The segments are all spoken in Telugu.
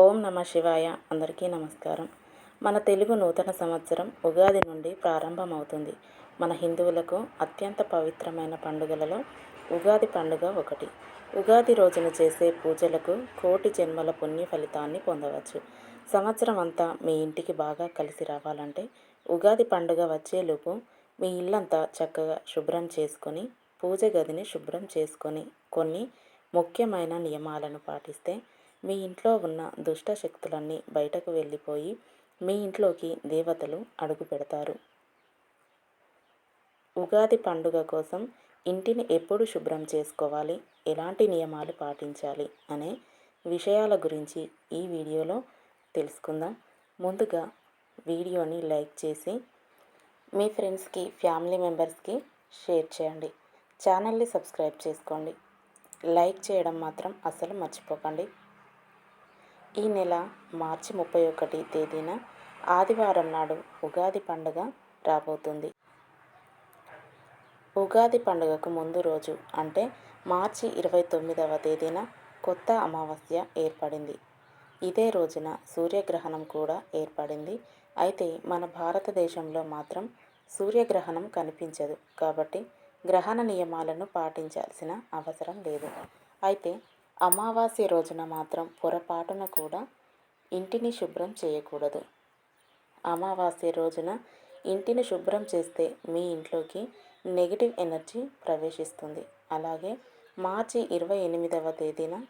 ఓం నమ శివాయ. అందరికీ నమస్కారం. మన తెలుగు నూతన సంవత్సరం ఉగాది నుండి ప్రారంభమవుతుంది. మన హిందువులకు అత్యంత పవిత్రమైన పండుగలలో ఉగాది పండుగ ఒకటి. ఉగాది రోజున చేసే పూజలకు కోటి జన్మల పుణ్య ఫలితాన్ని పొందవచ్చు. సంవత్సరం అంతా మీ ఇంటికి బాగా కలిసి రావాలంటే ఉగాది పండుగ వచ్చేలోపు మీ ఇల్లంతా చక్కగా శుభ్రం చేసుకొని పూజ గదిని శుభ్రం చేసుకొని కొన్ని ముఖ్యమైన నియమాలను పాటిస్తే మీ ఇంట్లో ఉన్న దుష్ట శక్తులన్నీ బయటకు వెళ్ళిపోయి మీ ఇంట్లోకి దేవతలు అడుగు పెడతారు. ఉగాది పండుగ కోసం ఇంటిని ఎప్పుడు శుభ్రం చేసుకోవాలి? ఎలాంటి నియమాలు పాటించాలి? అనే విషయాల గురించి ఈ వీడియోలో తెలుసుకుందాం. ముందుగా వీడియోని లైక్ చేసి మీ ఫ్రెండ్స్కి ఫ్యామిలీ మెంబర్స్కి షేర్ చేయండి. ఛానల్ని సబ్స్క్రైబ్ చేసుకోండి. లైక్ చేయడం మాత్రం అసలు మర్చిపోకండి. ఈ నెల మార్చి ముప్పై ఒకటి తేదీన ఆదివారం నాడు ఉగాది పండుగ రాబోతుంది. ఉగాది పండుగకు ముందు రోజు అంటే మార్చి ఇరవై తొమ్మిదవ తేదీన కొత్త అమావాస్య ఏర్పడింది. ఇదే రోజున సూర్యగ్రహణం కూడా ఏర్పడింది. అయితే మన భారతదేశంలో మాత్రం సూర్యగ్రహణం కనిపించదు కాబట్టి గ్రహణ నియమాలను పాటించాల్సిన అవసరం లేదు. అయితే అమావాస్య రోజున మాత్రం పొరపాటున కూడా ఇంటిని శుభ్రం చేయకూడదు. అమావాస్య రోజున ఇంటిని శుభ్రం చేస్తే మీ ఇంట్లోకి నెగిటివ్ ఎనర్జీ ప్రవేశిస్తుంది. అలాగే మార్చి ఇరవై ఎనిమిదవ తేదీన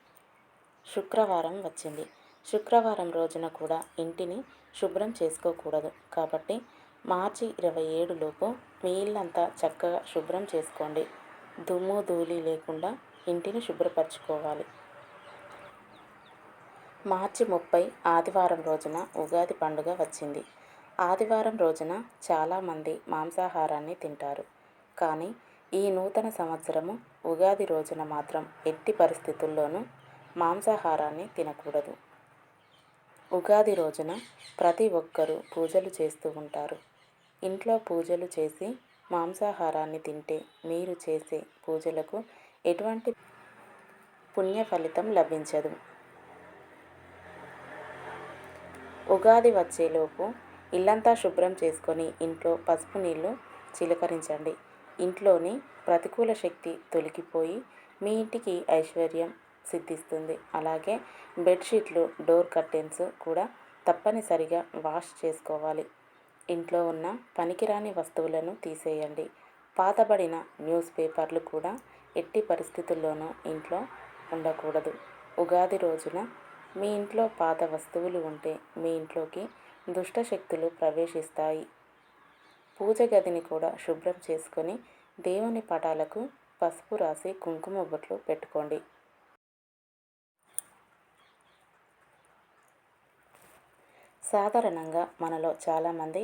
శుక్రవారం వచ్చింది. శుక్రవారం రోజున కూడా ఇంటిని శుభ్రం చేసుకోకూడదు. కాబట్టి మార్చి ఇరవై ఏడులోపు మీ ఇల్లంతా చక్కగా శుభ్రం చేసుకోండి. దుమ్ము ధూళి లేకుండా ఇంటిని శుభ్రపరచుకోవాలి. మార్చి ముప్పై ఆదివారం రోజున ఉగాది పండుగ వచ్చింది. ఆదివారం రోజున చాలామంది మాంసాహారాన్ని తింటారు. కానీ ఈ నూతన సంవత్సరము ఉగాది రోజున మాత్రం ఎట్టి పరిస్థితుల్లోనూ మాంసాహారాన్ని తినకూడదు. ఉగాది రోజున ప్రతి ఒక్కరూ పూజలు చేస్తూ ఉంటారు. ఇంట్లో పూజలు చేసి మాంసాహారాన్ని తింటే మీరు చేసే పూజలకు ఎటువంటి పుణ్య ఫలితం లభించదు. ఉగాది వచ్చేలోపు ఇల్లంతా శుభ్రం చేసుకొని ఇంట్లో పసుపు నీళ్ళు చిలకరించండి. ఇంట్లోని ప్రతికూల శక్తి తొలగిపోయి మీ ఇంటికి ఐశ్వర్యం సిద్ధిస్తుంది. అలాగే బెడ్షీట్లు డోర్ కర్టెన్స్ కూడా తప్పనిసరిగా వాష్ చేసుకోవాలి. ఇంట్లో ఉన్న పనికిరాని వస్తువులను తీసేయండి. పాతబడిన న్యూస్ పేపర్లు కూడా ఎట్టి పరిస్థితుల్లోనూ ఇంట్లో ఉండకూడదు. ఉగాది రోజున మీ ఇంట్లో పాత వస్తువులు ఉంటే మీ ఇంట్లోకి దుష్టశక్తులు ప్రవేశిస్తాయి. పూజ గదిని కూడా శుభ్రం చేసుకొని దేవుని పటాలకు పసుపు రాసి కుంకుమ బొట్లు పెట్టుకోండి. సాధారణంగా మనలో చాలామంది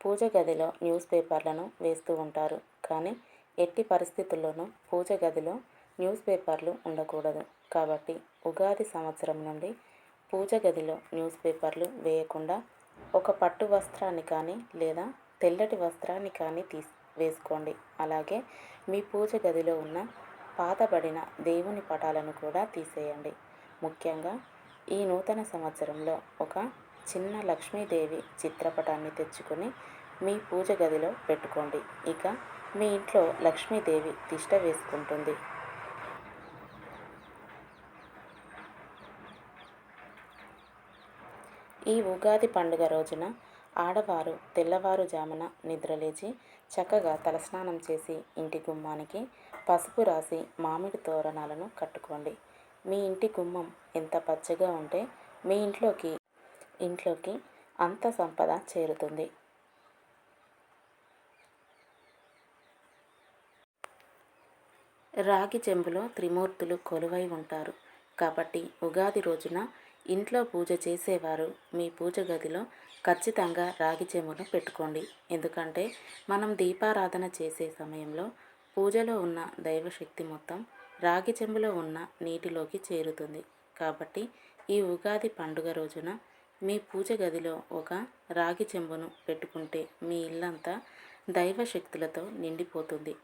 పూజ గదిలో న్యూస్ పేపర్లను వేస్తూ ఉంటారు. కానీ ఎట్టి పరిస్థితుల్లోనూ పూజ గదిలో న్యూస్ పేపర్లు ఉండకూడదు. కాబట్టి ఉగాది సంవత్సరం నుండి పూజ గదిలో న్యూస్ పేపర్లు వేయకుండా ఒక పట్టు వస్త్రాన్ని కానీ లేదా తెల్లటి వస్త్రాన్ని కానీ తీసి వేసుకోండి. అలాగే మీ పూజ గదిలో ఉన్న పాతబడిన దేవుని పటాలను కూడా తీసేయండి. ముఖ్యంగా ఈ నూతన సంవత్సరంలో ఒక చిన్న లక్ష్మీదేవి చిత్రపటాన్ని తెచ్చుకొని మీ పూజ గదిలో పెట్టుకోండి. ఇక మీ ఇంట్లో లక్ష్మీదేవి తిష్ట వేసుకుంటుంది. ఈ ఉగాది పండుగ రోజున ఆడవారు తెల్లవారుజామున నిద్రలేచి చక్కగా తలస్నానం చేసి ఇంటి గుమ్మానికి పసుపు రాసి మామిడి తోరణాలను కట్టుకోండి. మీ ఇంటి గుమ్మం ఎంత పచ్చగా ఉంటే మీ ఇంట్లోకి ఇంట్లోకి అంత సంపద చేరుతుంది. రాగి చెంబులో త్రిమూర్తులు కొలువై ఉంటారు. కాబట్టి ఉగాది రోజున ఇంట్లో పూజ చేసేవారు. మీ పూజ గదిలో ఖచ్చితంగా రాగి చెంబును పెట్టుకోండి. ఎందుకంటే మనం దీపారాధన చేసే సమయంలో పూజలో ఉన్న దైవశక్తి మొత్తం రాగి చెంబులో ఉన్న నీటిలోకి చేరుతుంది. కాబట్టి ఈ ఉగాది పండుగ రోజున మీ పూజ గదిలో ఒక రాగి చెంబును పెట్టుకుంటే మీ ఇల్లంతా దైవశక్తులతో నిండిపోతుంది.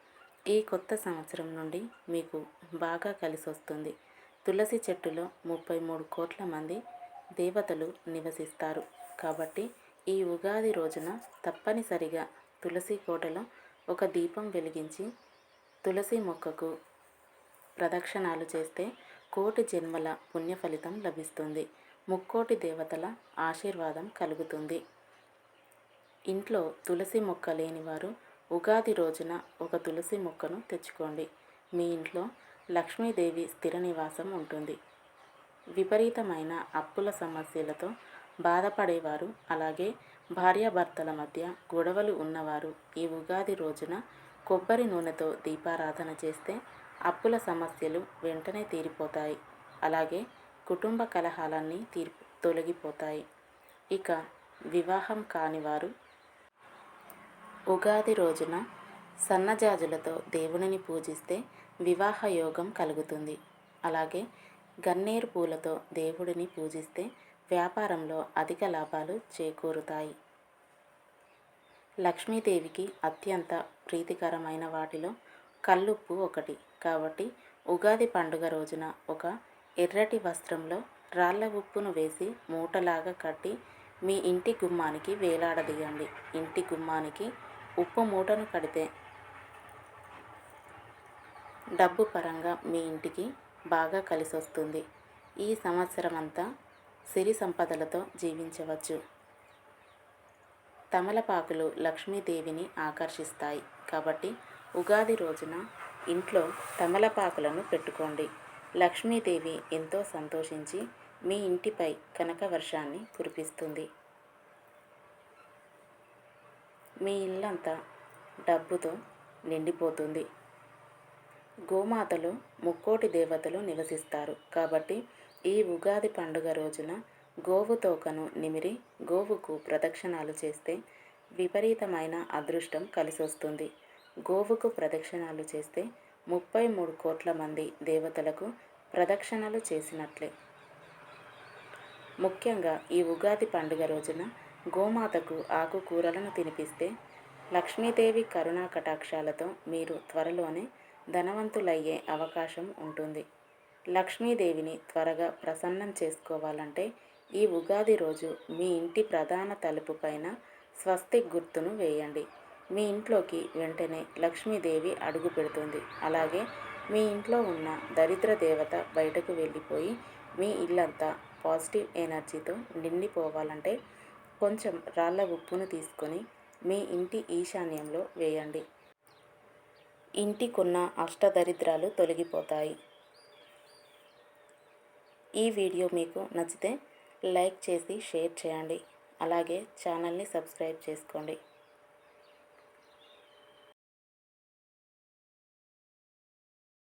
ఈ కొత్త సంవత్సరం నుండి మీకు బాగా కలిసి వస్తుంది తులసి చెట్టులో ముప్పై మూడు కోట్ల మంది దేవతలు నివసిస్తారు. కాబట్టి ఈ ఉగాది రోజున తప్పనిసరిగా తులసి కోటలో ఒక దీపం వెలిగించి తులసి మొక్కకు ప్రదక్షిణాలు చేస్తే కోటి జన్మల పుణ్య ఫలితం లభిస్తుంది. ముక్కోటి దేవతల ఆశీర్వాదం కలుగుతుంది. ఇంట్లో తులసి మొక్క లేనివారు ఉగాది రోజున ఒక తులసి మొక్కను తెచ్చుకోండి. మీ ఇంట్లో లక్ష్మీదేవి స్థిర నివాసం ఉంటుంది. విపరీతమైన అప్పుల సమస్యలతో బాధపడేవారు. అలాగే భార్యాభర్తల మధ్య గొడవలు ఉన్నవారు. ఈ ఉగాది రోజున కొబ్బరి నూనెతో దీపారాధన చేస్తే అప్పుల సమస్యలు వెంటనే తీరిపోతాయి. అలాగే కుటుంబ కలహాలన్నీ తీరి తొలగిపోతాయి. ఇక వివాహం కానివారు. ఉగాది రోజున సన్నజాజులతో దేవునిని పూజిస్తే వివాహ యోగం కలుగుతుంది. అలాగే గన్నేరు పూలతో దేవుడిని పూజిస్తే వ్యాపారంలో అధిక లాభాలు చేకూరుతాయి. లక్ష్మీదేవికి అత్యంత ప్రీతికరమైన వాటిలో కల్లుప్పు ఒకటి. కాబట్టి ఉగాది పండుగ రోజున ఒక ఎర్రటి వస్త్రంలో రాళ్ళ ఉప్పును వేసి మూటలాగా కట్టి మీ ఇంటి గుమ్మానికి వేలాడదీయండి. ఇంటి గుమ్మానికి ఉప్పు మూటను కడితే డబ్బు పరంగా మీ ఇంటికి బాగా కలిసి వస్తుంది ఈ సంవత్సరం అంతా సిరి సంపదలతో జీవించవచ్చు. తమలపాకులు లక్ష్మీదేవిని ఆకర్షిస్తాయి. కాబట్టి ఉగాది రోజున ఇంట్లో తమలపాకులను పెట్టుకోండి. లక్ష్మీదేవి ఎంతో సంతోషించి మీ ఇంటిపై కనక వర్షాన్ని కురిపిస్తుంది. మీ ఇల్లంతా డబ్బుతో నిండిపోతుంది. గోమాతలో ముక్కోటి దేవతలు నివసిస్తారు. కాబట్టి ఈ ఉగాది పండుగ రోజున గోవు తోకను నిమిరి గోవుకు ప్రదక్షిణాలు చేస్తే విపరీతమైన అదృష్టం కలిసొస్తుంది. గోవుకు ప్రదక్షిణాలు చేస్తే ముప్పై మూడు కోట్ల మంది దేవతలకు ప్రదక్షిణలు చేసినట్లే. ముఖ్యంగా ఈ ఉగాది పండుగ రోజున గోమాతకు ఆకుకూరలను తినిపిస్తే లక్ష్మీదేవి కరుణా కటాక్షాలతో మీరు త్వరలోనే ధనవంతులయ్యే అవకాశం ఉంటుంది. లక్ష్మీదేవిని త్వరగా ప్రసన్నం చేసుకోవాలంటే ఈ ఉగాది రోజు మీ ఇంటి ప్రధాన తలుపు పైన స్వస్తిక్ గుర్తును వేయండి. మీ ఇంట్లోకి వెంటనే లక్ష్మీదేవి అడుగు పెడుతుంది. అలాగే మీ ఇంట్లో ఉన్న దరిద్ర దేవత బయటకు వెళ్ళిపోయి మీ ఇల్లంతా పాజిటివ్ ఎనర్జీతో నిండిపోవాలంటే కొంచెం రాళ్ళ ఉప్పును తీసుకొని మీ ఇంటి ఈశాన్యంలో వేయండి. ఇంటికున్న అష్టదరిద్రాలు తొలగిపోతాయి. ఈ వీడియో మీకు నచ్చితే లైక్ చేసి షేర్ చేయండి. అలాగే ఛానల్ని సబ్స్క్రైబ్ చేసుకోండి.